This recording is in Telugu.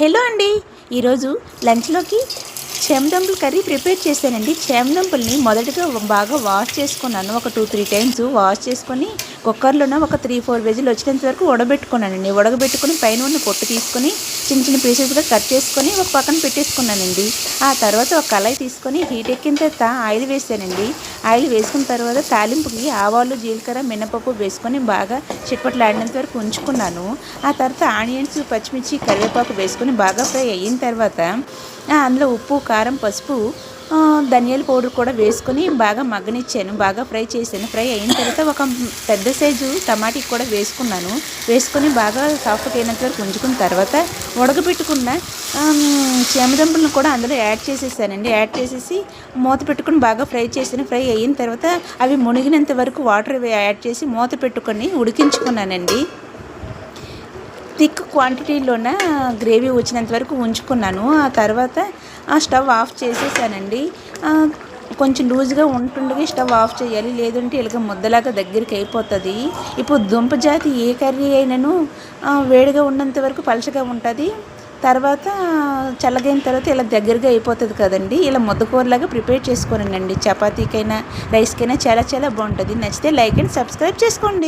హలో అండి. ఈరోజు లంచ్లోకి చేమదుంపల కర్రీ ప్రిపేర్ చేశానండి. చేమదుంపల్ని మొదటగా బాగా వాష్ చేసుకున్నాను. ఒక టూ త్రీ టైమ్స్ వాష్ చేసుకొని కుక్కర్లోనే ఒక త్రీ ఫోర్ వెజిల్ వచ్చినంత వరకు ఉడబెట్టుకున్నానండి. ఉడకబెట్టుకుని పైన ఉన్న పొట్టు తీసుకొని చిన్న చిన్న పీసెస్గా కట్ చేసుకొని ఒక పక్కన పెట్టేసుకున్నానండి. ఆ తర్వాత ఒక కళాయి తీసుకొని హీట్ ఎక్కిన తర్వాత ఆయిల్ వేసానండి. ఆయిల్ వేసుకున్న తర్వాత తాలింపుకి ఆవాలు జీలకర్ర మినపప్పు వేసుకొని బాగా చిట్పట్లాడినంత వరకు ఉంచుకున్నాను. ఆ తర్వాత ఆనియన్స్ పచ్చిమిర్చి కరివేపాకు వేసుకొని బాగా ఫ్రై అయిన తర్వాత అందులో ఉప్పు కారం పసుపు ధనియాల పౌడర్ కూడా వేసుకొని బాగా మగ్గనిచ్చాను. బాగా ఫ్రై చేశాను. ఫ్రై అయిన తర్వాత ఒక పెద్ద సైజు టమాటీ కూడా వేసుకున్నాను. వేసుకొని బాగా సాఫ్ట్గా అయినంత వరకు ఉంచుకున్న తర్వాత ఉడకబెట్టుకున్న చేమదంపులను కూడా అందులో యాడ్ చేసేసానండి. యాడ్ చేసేసి మూత పెట్టుకొని బాగా ఫ్రై చేశాను. ఫ్రై అయిన తర్వాత అవి మునిగినంత వరకు వాటర్ యాడ్ చేసి మూత పెట్టుకొని ఉడికించుకున్నానండి. థిక్ క్వాంటిటీలోన గ్రేవీ వచ్చినంత వరకు ఉంచుకున్నాను. ఆ తర్వాత ఆ స్టవ్ ఆఫ్ చేసేసానండి. కొంచెం లూజ్గా ఉంటుండగా స్టవ్ ఆఫ్ చేయాలి. లేదంటే ఇలాగ ముద్దలాగా దగ్గరికి అయిపోతుంది. ఇప్పుడు దుంప జాతి ఏ కర్రీ అయినను వేడిగా ఉన్నంత వరకు పలచగా ఉంటుంది. తర్వాత చల్లగైన తర్వాత ఇలా దగ్గరగా అయిపోతుంది కదండి. ఇలా ముద్దకూరలాగా ప్రిపేర్ చేసుకోనండి చపాతీకైనా రైస్కైనా చాలా చాలా బాగుంటుంది. నచ్చితే లైక్ అండ్ సబ్స్క్రైబ్ చేసుకోండి.